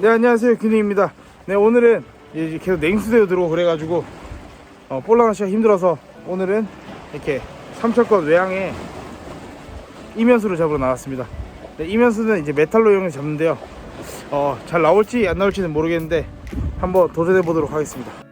네 안녕하세요. 균희입니다. 네 오늘은 이제 계속 냉수대로 들어오고 그래가지고 어, 볼라가시가 힘들어서 오늘은 이렇게 삼척권 외항에 이면수를 잡으러 나왔습니다. 네, 이면수는 이제 메탈로 이용해서 잡는데요. 어, 잘 나올지 안 나올지는 모르겠는데 한번 도전해 보도록 하겠습니다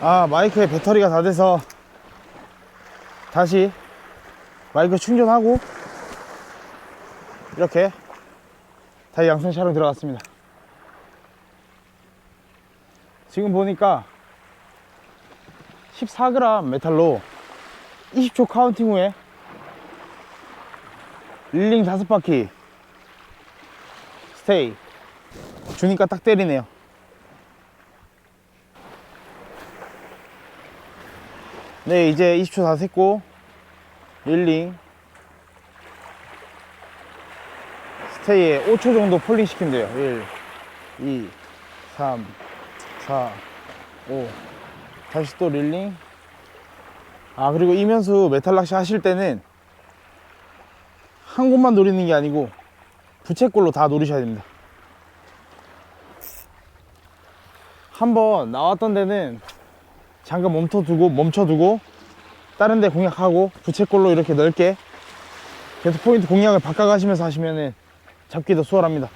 아 마이크에 배터리가 다 돼서 다시 마이크 충전하고 이렇게 다시 양손 촬영 들어갔습니다. 지금 보니까 14g 메탈로 20초 카운팅 후에 릴링 5바퀴 스테이. 주니까 딱 때리네요 네 이제 20초 다 샜고 릴링. 스테이에 5초 정도 폴링 시키면 돼요. 1 2 3 4 5 다시 또 릴링. 아 그리고 이면수 메탈 낚시 하실 때는 한 곳만 노리는 게 아니고 부채꼴로 다 노리셔야 됩니다. 한번 나왔던 데는 잠깐 멈춰두고 멈춰두고 다른 데 공략하고 부채꼴로 이렇게 넓게 계속 포인트 공략을 바꿔가시면서 하시면은 잡기도 수월합니다.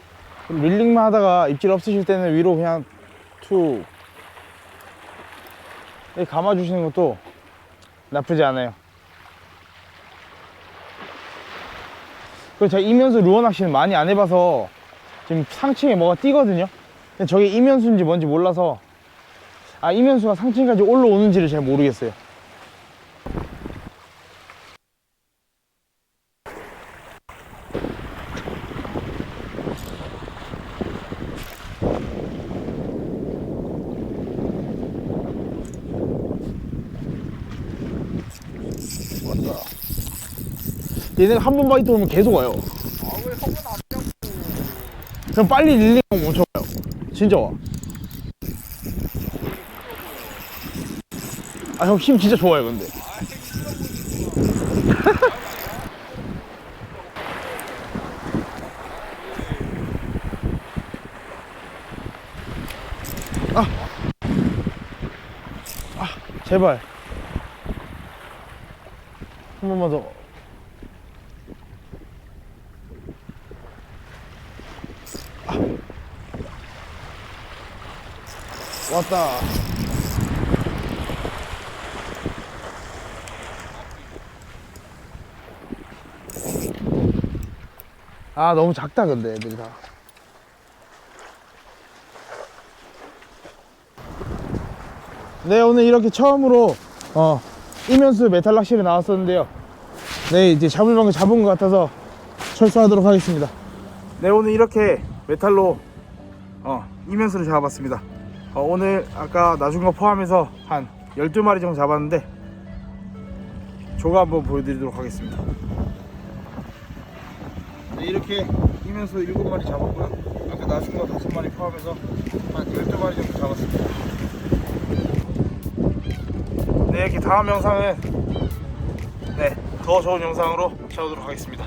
그리고 릴링만 하다가 입질 없으실 때는 위로 그냥 툭 이렇게 감아주시는 것도 나쁘지 않아요. 그리고 제가 이면수 루어 낚시는 많이 안 해봐서 지금 상층에 뭐가 뛰거든요. 근데 저게 이면수인지 뭔지 몰라서 아 이면수가 상층까지 올라오는지를 잘 모르겠어요. 얘네가 한 번 바이트 오면 계속 와요. 그럼 빨리 릴링 멈춰봐요. 진짜 와 아 형 힘 진짜 좋아요 근데 아. 아 제발 한 번만 더 아. 왔다 아 너무 작다 근데 애들이 다. 네 오늘 이렇게 처음으로 어 이면수 메탈 낚시를 나왔었는데요. 네 이제 잡을 만큼 잡은 것 같아서 철수하도록 하겠습니다. 네 오늘 이렇게 메탈로 어 이면수를 잡아봤습니다. 어, 오늘 아까 나준 거 포함해서 한 12마리 정도 잡았는데 조가 한번 보여드리도록 하겠습니다 네, 이렇게 이면수 7마리 잡았고요. 아까 나준 거 5마리 포함해서 한 12마리 정도 잡았습니다. 네 이렇게 다음 영상은 네 더 좋은 영상으로 찾아오도록 하겠습니다